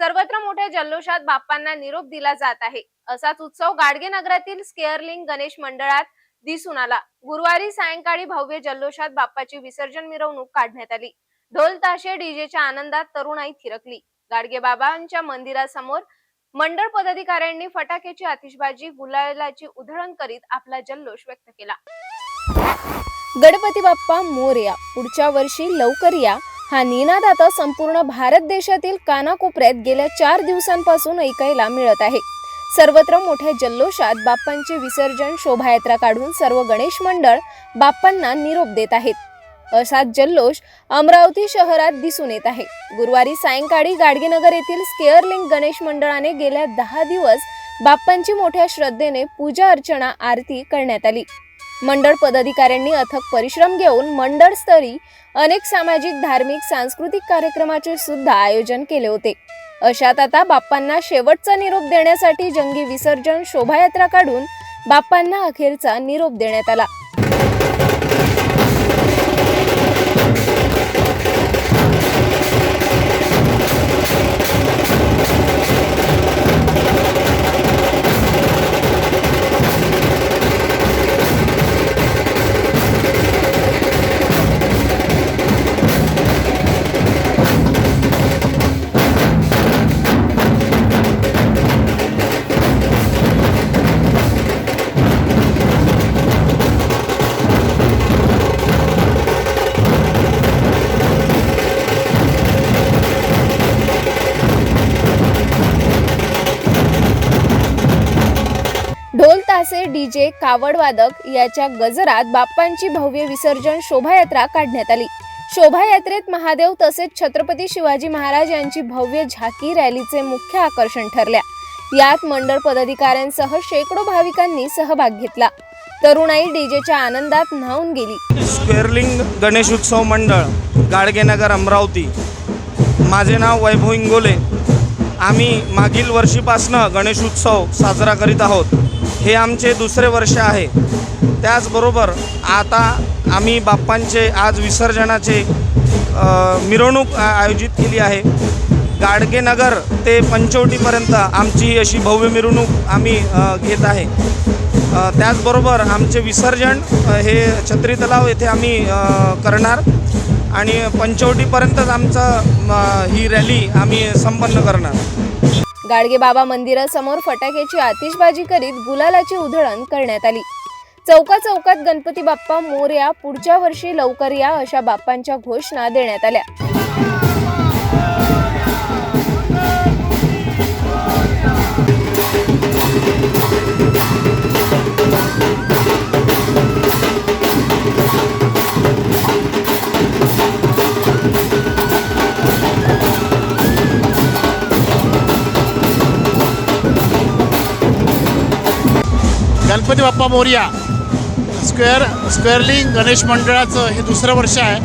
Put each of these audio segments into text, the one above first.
सर्वत्र मोठ्या जल्लोषात बाप्पांना निरोप दिला जात आहे. असाच उत्सव गाडगे नगरातील स्केअरलिंग गणेश मंडळात दिसून आला. गुरुवारी सायंकाळी भव्य जल्लोषात बाप्पाची विसर्जन मिरवणूक काढण्यात आली. ढोल ताशे डीजेच्या आनंदात तरुणाई थिरकली. गाडगे बाबांच्या मंदिरासमोर मंडळ पदाधिकाऱ्यांनी फटाक्याची आतिषबाजी गुलालाची उधळण करीत आपला जल्लोष व्यक्त केला. गणपती बाप्पा मोरया. पुढच्या वर्षी लवकर या. हा निनाद आता संपूर्ण भारत देशातील कानाकोपऱ्यात गेल्या चार दिवसांपासून ऐकायला मिळत आहे. सर्वत्र मोठ्या जल्लोषात बाप्पांचे विसर्जन शोभायात्रा काढून सर्व गणेश मंडळ बाप्पांना निरोप देत आहेत. असा जल्लोष अमरावती शहरात दिसून येत आहे. गुरुवारी सायंकाळी गाडगेनगर येथील स्केअरलिंग गणेश मंडळाने गेल्या दहा दिवस बाप्पांची मोठ्या श्रद्धेने पूजा अर्चना आरती करण्यात आली. मंडळ पदाधिकाऱ्यांनी अथक परिश्रम घेऊन मंडळस्तरी अनेक सामाजिक धार्मिक सांस्कृतिक कार्यक्रमाचे सुद्धा आयोजन केले होते. अशात आता बाप्पांना शेवटचा निरोप देण्यासाठी जंगी विसर्जन शोभायात्रा काढून बाप्पांना अखेरचा निरोप देण्यात आला. असे डी डीजे कावड वादक याच्या गजरात बाप्पांची भव्य विसर्जन शोभायात्रा काढण्यात आली. शोभायात्रेत महादेव तसेच छत्रपती शिवाजी महाराज यांची भव्य झाकी रॅलीचे मुख्य आकर्षण ठरल्या. यात मंडळ पदाधिकाऱ्यांसह शेकडो भाविकांनी सहभाग घेतला. तरुणाई डीजेच्या आनंदात न्हावून गेली. स्क्वेअरलिंग गणेश उत्सव मंडळ गाडगेनगर अमरावती. माझे नाव वैभव इंगोले. आम्ही मागील वर्षीपासनं गणेश उत्सव साजरा करीत आहोत. हे आमचे दुसरे वर्ष आहे. त्याचबरोबर आता आम्ही बाप्पांचे आज विसर्जनाचे मिरवणूक आयोजित केली आहे. गाडगेनगर ते पंचवटीपर्यंत आमची अशी भव्य मिरवणूक आम्ही घेत आहे. त्याचबरोबर आमचे विसर्जन हे छत्री तलाव येथे आम्ही करणार. आणि पंचवटीपर्यंतच आमचं ही रॅली आम्ही संपन्न करणार. गाडगेबाबा मंदिरासमोर फटाक्याची आतिषबाजी करीत गुलालाची उधळण करण्यात आली. चौका चौकात गणपती बाप्पा मोर्या पुढच्या वर्षी लवकर या अशा बाप्पांच्या घोषणा देण्यात आल्या. गणपती बाप्पा मोर्या. स्क्वेअर स्क्वेअरलिंग गणेश मंडळाचं हे दुसरं वर्ष आहे.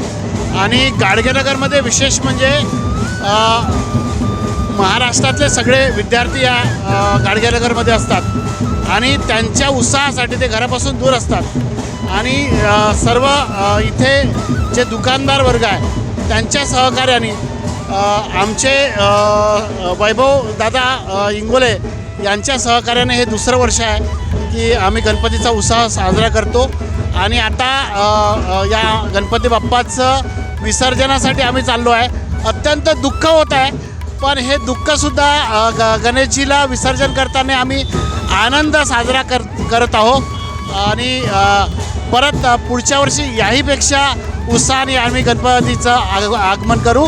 आणि गाडगेनगरमध्ये विशेष म्हणजे महाराष्ट्रातले सगळे विद्यार्थी या गाडगेनगरमध्ये असतात. आणि त्यांच्या उत्साहासाठी ते घरापासून दूर असतात. आणि सर्व इथे जे दुकानदार वर्ग आहे त्यांच्या सहकार्याने आमचे वैभव दादा इंगोले यांच्या सहकार्याने हे दुसरं वर्ष आहे. की आम्ही गणपतीचा उत्साह साजरा करतो. आणि आता या गणपती बाप्पाचं विसर्जनासाठी आम्ही चाललो आहे. अत्यंत दुःख होत आहे. पण हे दुःखसुद्धा ग गणेशजीला विसर्जन करताना आम्ही आनंद साजरा कर करत आहोत. आणि परत पुढच्या वर्षी याहीपेक्षा उत्साहाने आम्ही गणपतीचं आग आगमन करू.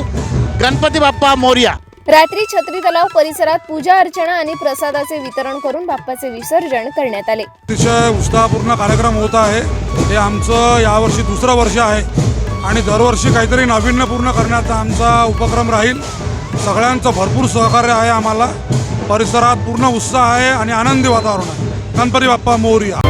गणपती बाप्पा मोर्या. रात्री छत्री तलाव परिसरात पूजा अर्चना आणि प्रसादाचे वितरण करून बाप्पाचे विसर्जन करण्यात आले. अतिशय उत्साहपूर्ण कार्यक्रम होत आहे. हे आमचं यावर्षी दुसरं वर्ष आहे आणि दरवर्षी काहीतरी नाविन्यपूर्ण करण्याचा आमचा उपक्रम राहील. सगळ्यांचं भरपूर सहकार्य आहे आम्हाला. परिसरात पूर्ण उत्साह आहे आणि आनंदी वातावरण आहे. गणपती बाप्पा मोरया.